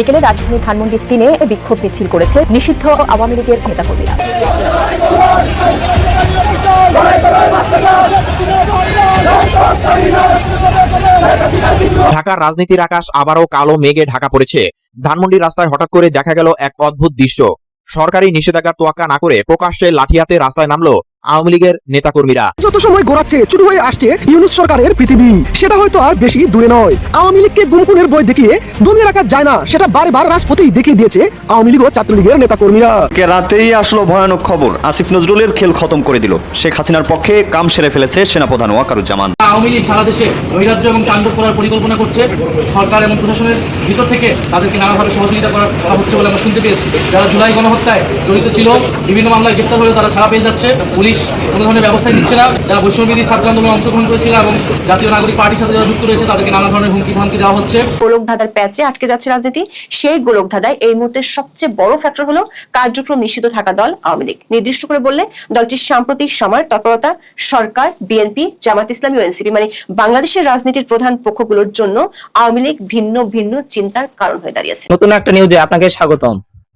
বিকেলে রাজধানী ধানমন্ডির তিনে বিক্ষোভ মিছিল করেছে নিষিদ্ধ আওয়ামী লীগের নেতাকর্মীরা। ঢাকার রাজনীতির আকাশ আবারও কালো মেঘে ঢাকা পড়েছে। ধানমন্ডি রাস্তায় হঠাৎ করে দেখা গেল এক অদ্ভুত দৃশ্য। সরকারি নিষেধাজ্ঞার তোয়াক্কা না করে প্রকাশ্যে লাঠিয়াতে রাস্তায় নামলো আওয়ামী লীগের নেতাকর্মীরা। যত সময় গড়াচ্ছে শুরু হয়ে আসছে ইউনুস সরকারের পৃথিবী। সেটা হয়তো আর বেশি দূরে নয়। আওয়ামী লীগকে গুমকুনের বই দেখিয়ে দমিয়ে রাখা যায় না সেটা বারবার রাজপথেই দেখিয়ে দিয়েছে আওয়ামী লীগ ও ছাত্রলীগের নেতাকর্মীরা। কে রাতেই আসলো ভয়ানক খবর। আসিফ নজরুলের খেল খতম করে দিল। শেখ হাসিনার পক্ষে কাম সেরে ফেলেছে সেনাপ্রধান ওয়াকারুজ্জামান। আওয়ামী লীগ সারা দেশে নৈরাজ্য এবং তাণ্ডব করার পরিকল্পনা করছে। সরকার এবং প্রশাসনের ভিতর থেকে তাদেরকে নানাভাবে সহযোগিতা করা করা হচ্ছে বলে আমরা শুনতে পেয়েছি। যারা জুলাই গণহত্যায় জড়িত ছিল বিভিন্ন মামলায় গ্রেফতার হলেও তারা ছাড়া পেয়ে যাচ্ছে। পুলিশ কোনো ধরনের ব্যবস্থা নিচ্ছে না। যারা বৈষম্যবিধি ছাত্র আন্দোলনে অংশগ্রহণ করেছিল এবং জাতীয় নাগরিক পার্টির সাথে যারা যুক্ত রয়েছে তাদেরকে নানা ধরনের হুমকি ধামকি দেওয়া হচ্ছে। গোলকধাঁধার প্যাচে আটকে যাচ্ছে রাজনীতি। সেই গোলকধাঁধায় এই মুহূর্তে সবচেয়ে বড় ফ্যাক্টর হলো কার্যক্রম নিষিদ্ধ থাকা দল আওয়ামী লীগ। নির্দিষ্ট করে বললে দলটির সাম্প্রতিক সময় তৎপরতা সরকার বিএনপি জামাত ইসলামী ও এনসিপি মানে বাংলাদেশের রাজনীতির প্রধান পক্ষগুলোর জন্য আওয়ামী লীগ ভিন্ন ভিন্ন চিন্তার কারণ হয়ে দাঁড়িয়েছে। নতুন একটা নিউজে আপনাকে স্বাগতম।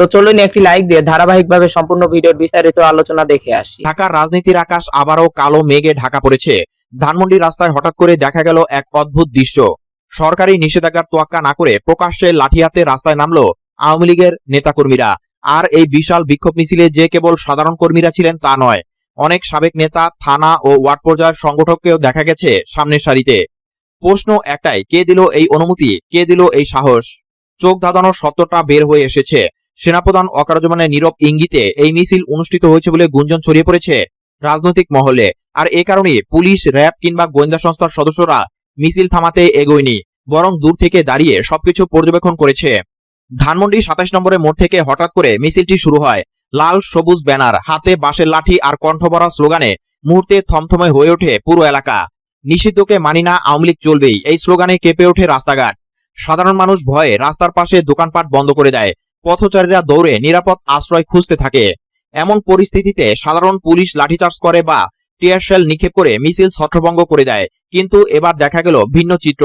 তো চলুন একটি লাইক দিয়ে ধারাবাহিকভাবে সম্পূর্ণ ভিডিওর বিস্তারিত আলোচনা দেখে আসি। ঢাকার রাজনীতির আকাশ আবারও কালো মেঘে ঢাকা পড়েছে। ধানমন্ডি রাস্তায় হঠাৎ করে দেখা গেল এক অদ্ভুত দৃশ্য। সরকারি নিষেধাজ্ঞার তোয়াক্কা না করে প্রকাশ্যে লাঠিয়াতে রাস্তায় নামলো আওয়ামী লীগের নেতাকর্মীরা। আর এই বিশাল বিক্ষোভ মিছিলে যে কেবল সাধারণ কর্মীরা ছিলেন তা নয়, অনেক সাবেক নেতা, থানা ও ওয়ার্ড পর্যায়ের সংগঠককেও দেখা গেছে সামনের সারিতে। প্রশ্ন একটাই, কে দিল এই অনুমতি, কে দিল এই সাহস? চোখ ধাঁধানোর সত্যটা বের হয়ে এসেছে। সেনাপ্রধান অকারজমানের নীরব ইঙ্গিতে এই মিছিল অনুষ্ঠিত হয়েছে বলে গুঞ্জন ছড়িয়ে পড়েছে রাজনৈতিক মহলে। আর এ কারণে পুলিশ, র্যাব কিংবা গোয়েন্দা সংস্থার সদস্যরা মিছিল থামাতে এগোয়নি, বরং দূর থেকে দাঁড়িয়ে সবকিছু পর্যবেক্ষণ করেছে। ধানমন্ডি সাতাশ নম্বরের মোড় থেকে হঠাৎ করে মিছিলটি শুরু হয়। লাল, সবুজ ব্যানার, হাতে বাঁশের লাঠি আর কণ্ঠভরা স্লোগানে মুহূর্তে থমথমে হয়ে ওঠে পুরো এলাকা। নিষিদ্ধকে মানি না, আওয়ামী লীগ চলবেই, এই স্লোগানে কেঁপে ওঠে রাস্তাঘাট। সাধারণ মানুষ ভয়ে রাস্তার পাশে দোকানপাট বন্ধ করে দেয়। পথচারীরা দৌড়ে নিরাপদ আশ্রয় খুঁজতে থাকে। এমন পরিস্থিতিতে সাধারণ পুলিশ লাঠিচার্জ করে বা টিয়ার শেল নিক্ষেপ করে মিছিল ছত্রভঙ্গ করে দেয়, কিন্তু এবার দেখা গেল ভিন্ন চিত্র।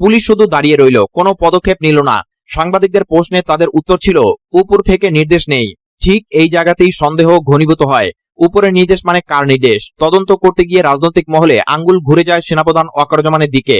পুলিশ শুধু দাঁড়িয়ে রইল, কোনো পদক্ষেপ নিল না। সাংবাদিকদের প্রশ্নে তাদের উত্তর ছিল, উপর থেকে নির্দেশ নেই। ঠিক এই জায়গাতেই সন্দেহ ঘনীভূত হয়। উপরের নির্দেশ মানে কার নির্দেশ? তদন্ত করতে গিয়ে রাজনৈতিক মহলে আঙ্গুল ঘুরে যায় সেনাপ্রধান অকারজমানের দিকে।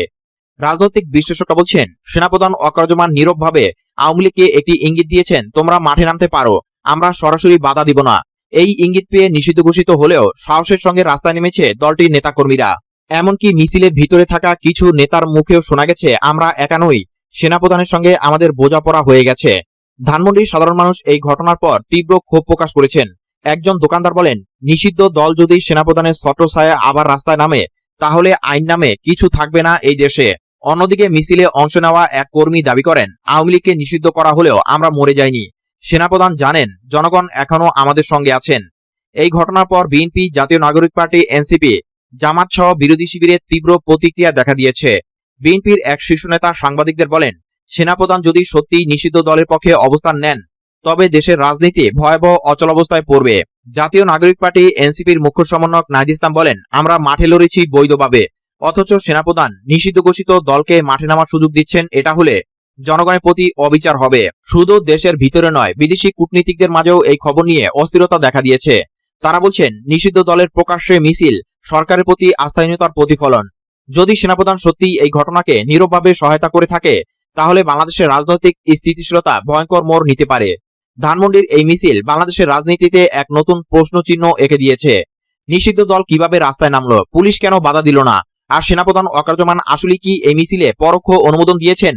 রাজনৈতিক বিশ্লেষকরা বলছেন, সেনাপ্রধান অকারজমান নীরবভাবে আওয়ামী লীগকে একটি ইঙ্গিত দিয়েছেন, তোমরা মাঠে নামতে পারো, আমরা সরাসরি বাধা দিব না। এই ইঙ্গিত পেয়ে নিষিদ্ধ ঘোষিত হলেও সাহসের সঙ্গে রাস্তায় নেমেছে দলটির নেতাকর্মীরা। এমনকি মিছিলের ভিতরে থাকা কিছু নেতার মুখেও শোনা গেছে, আমরা একা নই, সেনাপ্রধানের সঙ্গে আমাদের বোঝাপড়া হয়ে গেছে। ধানমন্ডির সাধারণ মানুষ এই ঘটনার পর তীব্র ক্ষোভ প্রকাশ করেছেন। একজন দোকানদার বলেন, নিষিদ্ধ দল যদি সেনাপ্রধানের ছত্রছায়া আবার রাস্তায় নামে, তাহলে আইন নামে কিছু থাকবে না এই দেশে। অন্যদিকে মিছিলে অংশ নেওয়া এক কর্মী দাবি করেন, আওয়ামী লীগকে নিষিদ্ধ করা হলেও আমরা মরে যাইনি। সেনাপ্রধান জানেন, জনগণ এখনও আমাদের সঙ্গে আছেন। এই ঘটনার পর বিএনপি, জাতীয় নাগরিক পার্টি, এনসিপি, জামাত সহ বিরোধী শিবিরের তীব্র প্রতিক্রিয়া দেখা দিয়েছে। বিএনপির এক শীর্ষ নেতা সাংবাদিকদের বলেন, সেনাপ্রধান যদি সত্যি নিষিদ্ধ দলের পক্ষে অবস্থান নেন, তবে দেশের রাজনীতি ভয়াবহ অচলাবস্থায় পড়বে। জাতীয় নাগরিক পার্টি, এনসিপির মুখ্য সমন্বয়ক নাহিদ ইসলাম বলেন, আমরা মাঠে লড়েছি বৈধভাবে। অথচ সেনাপ্রধান নিষিদ্ধ ঘোষিত দলকে মাঠে নামার সুযোগ দিচ্ছেন, এটা হলে জনগণের প্রতি অবিচার হবে। শুধু দেশের ভিতরে নয়, বিদেশি কূটনীতিকদের মাঝেও এই খবর নিয়ে অস্থিরতা দেখা দিয়েছে। তারা বলছেন, নিষিদ্ধ দলের প্রকাশ্যে মিছিল, সরকারের প্রতি আস্থাহীনতার প্রতিফলন। যদি সেনাপ্রধান সত্যি এই ঘটনাকে নীরবভাবে সহায়তা করে থাকে, তাহলে বাংলাদেশের রাজনৈতিক স্থিতিশীলতা ভয়ঙ্কর মোড় নিতে পারে। ধানমন্ডির এই মিছিল বাংলাদেশের রাজনীতিতে এক নতুন প্রশ্নচিহ্ন এঁকে দিয়েছে। নিষিদ্ধ দল কীভাবে রাস্তায় নামলো? পুলিশ কেন বাধা দিল না? আর সেনাপ্রধান অকার্যমান আসলে কি এই মিছিলে পরোক্ষ অনুমোদন দিয়েছেন?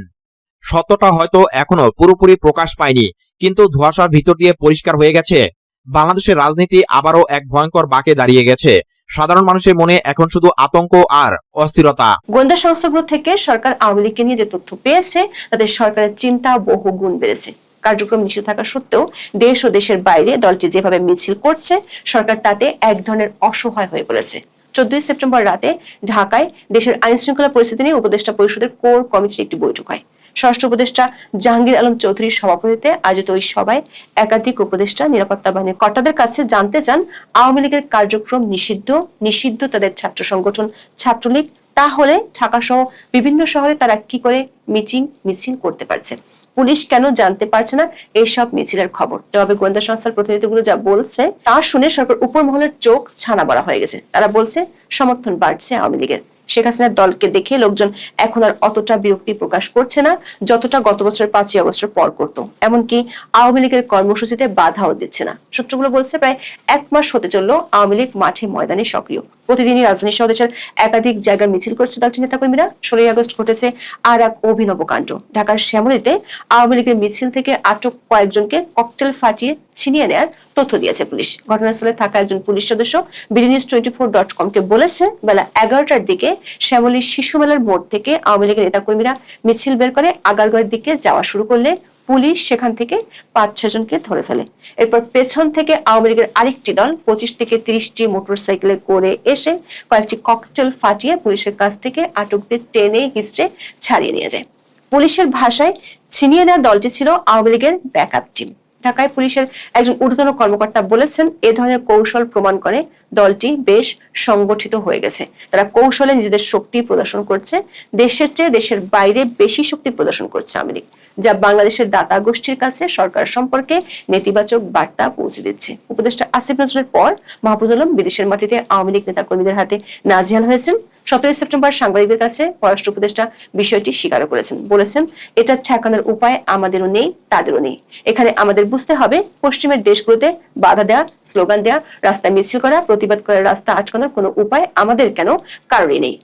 সত্যটা হয়তো এখনও পুরোপুরি প্রকাশ পায়নি, কিন্তু ধোঁয়াশার ভিতর দিয়ে পরিষ্কার হয়ে গেছে। বাংলাদেশের রাজনীতি আবারও এক ভয়ঙ্কর বাঁকে দাঁড়িয়ে গেছে। সাধারণ মানুষের মনে এখন শুধু আতঙ্ক আর অস্থিরতা। গোয়েন্দা সংস্থাগুলো থেকে সরকার আওয়ামী লীগকে নিয়ে যে তথ্য পেয়েছে, তাতে সরকারের চিন্তা বহু গুণ বেড়েছে। কার্যক্রম নিষিদ্ধ থাকা সত্ত্বেও দেশ ও দেশের বাইরে দলটি যেভাবে মিছিল করছে, সরকার তাতে এক ধরনের অসহায় হয়ে পড়েছে। চোদ্দই সেপ্টেম্বর রাতে ঢাকায় দেশের আইন শৃঙ্খলা পরিস্থিতি নিয়ে উপদেষ্টা পরিষদের কোর কমিটির একটি বৈঠক হয়। স্বরাষ্ট্র উপদেষ্টা জাহাঙ্গীর আলম চৌধুরীর সভাপতিত্বে আয়োজিত ওই সভায় একাধিক উপদেষ্টা, নিরাপত্তা বাহিনীর কর্তাদের কাছে জানতে চান, আওয়ামী লীগের কার্যক্রম নিষিদ্ধ নিষিদ্ধ তাদের ছাত্র সংগঠন, ছাত্রলীগ, তাহলে ঢাকা সহ বিভিন্ন শহরে তারা কি করে মিটিং, মিছিল করতে পারছে? পুলিশ কেন জানতে পারছে না? এইসব মিছিলের খবর। জবাবে গোয়েন্দা সংস্থার প্রতিনিধিগুলো যা বলছে, তা শুনে সরকার উপর মহলের চোখ ছানা বড়া হয়ে গেছে। তারা বলছে, সমর্থন বাড়ছে আওয়ামী লীগের। শেখ হাসিনার দলকে দেখে লোকজন এখন আর অতটা বিরক্তি প্রকাশ করছে না, যতটা গত বছরের পাঁচই আগস্টের পর করতো। এমনকি আওয়ামী লীগের কর্মসূচিতে বাধাও দিচ্ছে না। সূত্রগুলো বলছে, প্রায় এক মাস হতে চলল আওয়ামী লীগ মাঠে ময়দানে সক্রিয়। প্রতিদিনই রাজধানী সহ দেশের একাধিক জায়গায় মিছিল করছে দলটির নেতাকর্মীরা। ষোলোই আগস্ট ঘটেছে আর এক অভিনব কাণ্ড। ঢাকার শ্যামলীতে আওয়ামী লীগের মিছিল থেকে আটক কয়েকজনকে ককটেল ফাটিয়ে ছিনিয়ে নেয়ার তথ্য দিয়েছে পুলিশ। ঘটনাস্থলে থাকা একজন পুলিশ সদস্য BD news twenty four dot com কে বলেছে, বেলা এগারোটার দিকে শ্যামলী শিশু মেলার মোড় থেকে আওয়ামী লীগের নেতাকর্মীরা মিছিল বের করে আগারগড়ের দিকে যাওয়া শুরু করলে পুলিশ সেখান থেকে পাঁচ ছজনকে ধরে ফেলে। এরপর পেছন থেকে আওয়ামী লীগের আরেকটি দল পঁচিশ থেকে তিরিশটি মোটরসাইকেলে করে এসে কয়েকটি ককটেল ফাটিয়ে পুলিশের কাছ থেকে আটকদের টেনে হিস্ট্রে ছাড়িয়ে নিয়ে যায়। পুলিশের ভাষায় ছিনিয়ে নেওয়া দলটি ছিল আওয়ামী লীগের ব্যাকআপ টিম ঢাকায় পুলিশের একজন ঊর্ধ্বতন কর্মকর্তা বলেছেন, এ ধরনের কৌশল প্রমাণ করে দলটি বেশ সংগঠিত হয়ে গেছে। তারা কৌশলে নিজেদের শক্তি প্রদর্শন করছে, দেশের চেয়ে দেশের বাইরে বেশি শক্তি প্রদর্শন করছে আওয়ামী লীগ। যা বাংলাদেশের দাতা গোষ্ঠীর কাছে সরকার সম্পর্কে নেতিবাচক বার্তা পৌঁছে দিচ্ছে। উপদেষ্টা আসিফ নজরুলের পর মাহফুজ আলম বিদেশের মাটিতে আওয়ামী লীগ নেতাকর্মীদের হাতে নাজিয়াল হয়েছেন। সতেরোই সেপ্টেম্বর সাংবাদিকদের কাছে পররাষ্ট্র উপদেষ্টা বিষয়টি স্বীকারও করেছেন। বলেছেন, এটা ঠেকানোর উপায় আমাদেরও নেই, তাদেরও নেই। এখানে আমাদের বুঝতে হবে, পশ্চিমের দেশগুলোতে বাধা দেওয়া স্লোগান দেওয়া রাস্তায় মিছিল করা, প্রতিবাদ করার রাস্তা আটকানোর কোনো উপায় আমাদের কেন কারোরই নেই।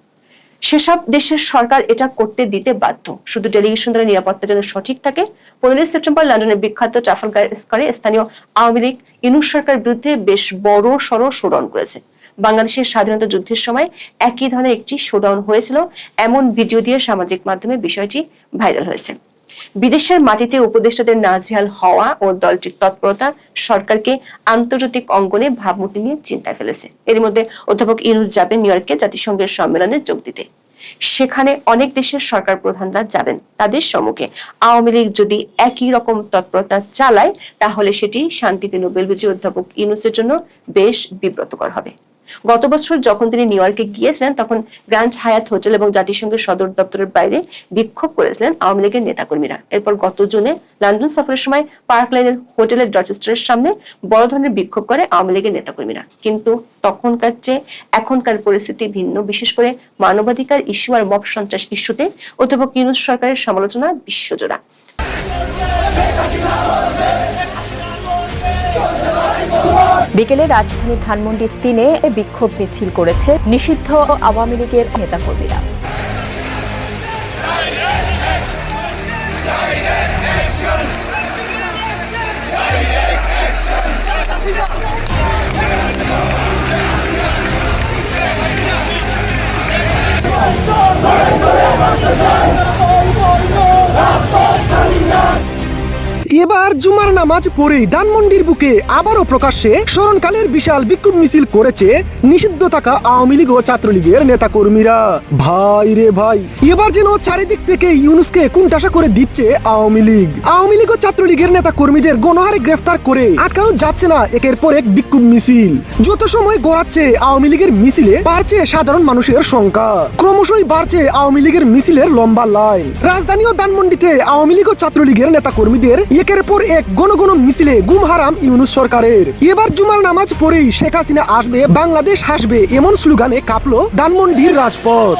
সেসব দেশের সরকার এটা করতে দিতে বাধ্য। শুধু ডেলিগেশন দ্বারা নিরাপত্তা যেন সঠিক থাকে, পনেরোই সেপ্টেম্বর লন্ডনের বিখ্যাত ট্রাফালগার স্কোয়ারে স্থানীয় আওয়ামী লীগ, ইনু সরকার বিরুদ্ধে বেশ বড় সড় শোডাউন করেছে। বাংলাদেশের স্বাধীনতা যুদ্ধের সময় একই ধরনের একটি শোডাউন হয়েছিল। এমন ভিডিও দিয়ে সামাজিক মাধ্যমে বিষয়টি ভাইরাল হয়েছে। বিদেশের মাটিতে উপদেষ্টাদের নাজেহাল হওয়া ও দলটির তৎপরতা সরকারকে আন্তর্জাতিক অঙ্গনে ভাবমূর্তি নিয়ে চিন্তায় ফেলেছে। এর মধ্যে অধ্যাপক ইনুস যাবেন নিউ ইয়র্কে জাতিসংঘের সম্মেলনে যোগ দিতে। সেখানে অনেক দেশের সরকার প্রধানরা যাবেন। তাদের সম্মুখে আওয়ামী লীগ যদি একই রকম তৎপরতা চালায়, তাহলে সেটি শান্তিতে নোবেল বিজয়ী অধ্যাপক ইনুসের জন্য বেশ বিব্রতকর হবে। গত বছর যখন তিনি নিউ ইয়র্কে গিয়েছিলেন, তখন গ্র্যান্ড হায়াত হোটেল এবং জাতিসংঘের সদর দপ্তরের বাইরে বিক্ষোভ করেছিলেন আওয়ামী লীগের নেতাকর্মীরা। এরপর গত জুনে লন্ডন সফরের সময় পার্ক লাইনের হোটেলের ডচেস্টারের সামনে বড় ধরনের বিক্ষোভ করে আওয়ামী লীগের নেতাকর্মীরা। কিন্তু তখনকার চেয়ে এখনকার পরিস্থিতি ভিন্ন, বিশেষ করে মানবাধিকার ইস্যু আর মব সন্ত্রাস ইস্যুতে অধ্যাপক ইউনুস সরকারের সমালোচনা বিশ্বজোড়া। বিকেলে রাজধানী ধানমন্ডির তিনে বিক্ষোভ মিছিল করেছে নিষিদ্ধ আওয়ামী লীগের নেতাকর্মীরা। এবার জুমার নামাজ পড়েই ধানমন্ডির বুকে আবারও প্রকাশ্যে স্মরণকালের বিশাল বিক্ষোভ মিছিল করেছে নিষিদ্ধ থাকা আওয়ামী লীগ ও ছাত্রলীগের নেতাকর্মীরা। ভাই রে ভাই, এবার যেন চারিদিক থেকে ইউনুসকে কুণ্ঠাসা করে দিচ্ছে আওয়ামী লীগ। আওয়ামী লীগ ও ছাত্রলীগের নেতা কর্মীদের গণহারে গ্রেফতার করে আটকানো যাচ্ছে না একের পর এক বিক্ষোভ মিছিল। যত সময় গড়াচ্ছে আওয়ামী লীগের মিছিলে, বাড়ছে সাধারণ মানুষের সংখ্যা। ক্রমশই বাড়ছে আওয়ামী লীগের মিছিলের লম্বা লাইন। রাজধানী ও ধানমন্ডিতে আওয়ামী লীগ ও ছাত্রলীগের নেতা কর্মীদের একের পর এক গণ গণ মিছিলে গুম হারাম ইউনুস সরকারের। এবার জুমার নামাজ পড়েই শেখ হাসিনা আসবে, বাংলাদেশ হাসবে, এমন স্লোগানে কাঁপল ধানমন্ডির রাজপথ।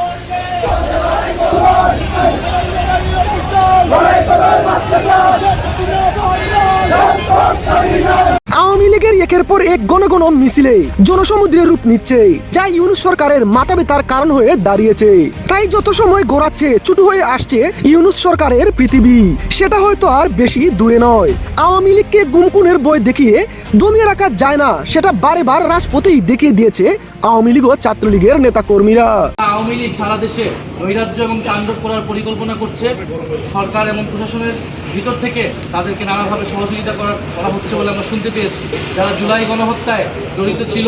একের পর এক গণ গণ মিছিলে জনসমুদ্রের রূপ নিচ্ছে, যা ইউনুস সরকারের মাথা ব্যথার কারণ হয়ে দাঁড়িয়েছে। তাই যত সময় গড়াচ্ছে, ছুটু হয়ে আসছে ইউনুস সরকারের পৃথিবী। সেটা হয়তো আর বেশি দূরে নয়। আওয়ামী লীগকে গুমকুনের বই দেখিয়ে দমিয়ে রাখা যায় না, সেটা বারে বার রাজপথেই দেখিয়ে দিয়েছে আওয়ামী লীগ ও ছাত্রলীগের নেতা কর্মীরা আওয়ামী লীগ সারা দেশে নৈরাজ্য এবং তাণ্ডব করার পরিকল্পনা করছে। সরকার এবং প্রশাসনের ভিতর থেকে তাদেরকে নানাভাবে সহযোগিতা করা করা হচ্ছে বলে আমরা শুনতে পেয়েছি। যারা জুলাই গণহত্যায় জড়িত ছিল,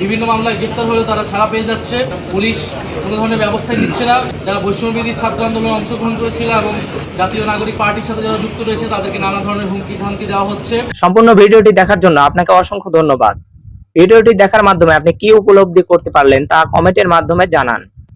বিভিন্ন মামলায় গ্রেফতার হলেও তারা ছাড়া পেয়ে যাচ্ছে। পুলিশ কোনো ধরনের ব্যবস্থাই নিচ্ছে না। যারা বৈষম্যবিধি ছাত্র আন্দোলনে অংশগ্রহণ করেছিল এবং জাতীয় নাগরিক পার্টির সাথে যারা যুক্ত রয়েছে, তাদেরকে নানা ধরনের হুমকি ধামকি দেওয়া হচ্ছে। সম্পূর্ণ ভিডিওটি দেখার জন্য আপনাকে অসংখ্য ধন্যবাদ। ভিডিওটি দেখার মাধ্যমে আপনি কি উপলব্ধি করতে পারলেন তা কমেন্টের মাধ্যমে জানান।